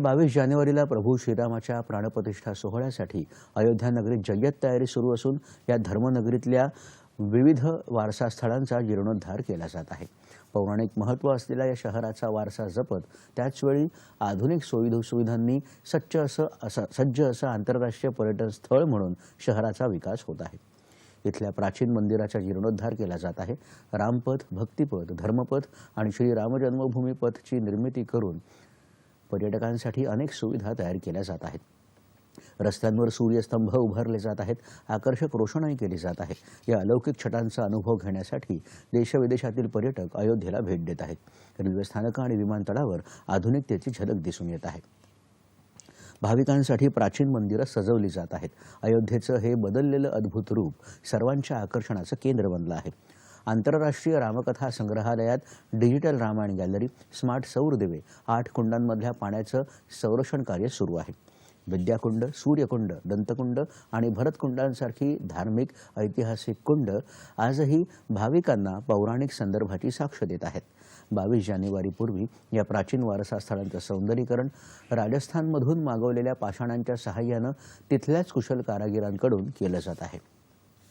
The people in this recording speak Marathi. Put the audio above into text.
बावीस जानेवारीला प्रभू श्रीरामाच्या प्राणप्रतिष्ठा सोहळ्यासाठी अयोध्या नगरीत जय्यत तयारी सुरू असून या धर्मनगरीतल्या विविध वारसा स्थळांचा जीर्णोद्धार केला जात आहे. पौराणिक महत्त्व असलेल्या या शहराचा वारसा जपत त्याचवेळी आधुनिक सोयी सुविधांनी सच्च असं असं सज्ज असं आंतरराष्ट्रीय पर्यटन स्थळ म्हणून शहराचा विकास होत आहे. इथल्या प्राचीन मंदिराचा जीर्णोद्धार केला जात आहे. रामपथ भक्तिपथ धर्मपथ आणि श्री रामजन्मभूमी पथची निर्मिती करून पर्यटकांसाठी अनेक सुविधा तयार केल्या जात आहेत. रस्त्यांवर सूर्यस्तंभ उभारले जात आहेत आकर्षक रोषणाई केली जात आहे. या अलौकिक छटांचा अनुभव घेण्यासाठी देशविदेशातील पर्यटक अयोध्येला भेट देत आहेत. रेल्वे स्थानकं आणि विमानतळावर आधुनिकतेची झलक दिसून येत आहे. भाविकांसाठी प्राचीन मंदिरं सजवली जात आहेत. अयोध्येचं हे बदललेलं अद्भुत रूप सर्वांच्या आकर्षणाचं केंद्र बनलं आहे. आंतरराष्ट्रीय रामकथा संग्रहालयात डिजिटल रामायण गॅलरी स्मार्ट सौरदेवे आठ कुंडांमधल्या पाण्याचं संरक्षण कार्य सुरू आहे. विद्याकुंड सूर्यकुंड दंतकुंड आणि भरतकुंडांसारखी धार्मिक ऐतिहासिक कुंड आजही भाविकांना पौराणिक संदर्भाची साक्ष देत आहेत. बावीस जानेवारीपूर्वी या प्राचीन वारसा स्थळांचं सौंदर्यीकरण राजस्थानमधून मागवलेल्या पाषाणांच्या सहाय्यानं तिथल्याच कुशल कारागिरांकडून केलं जात आहे.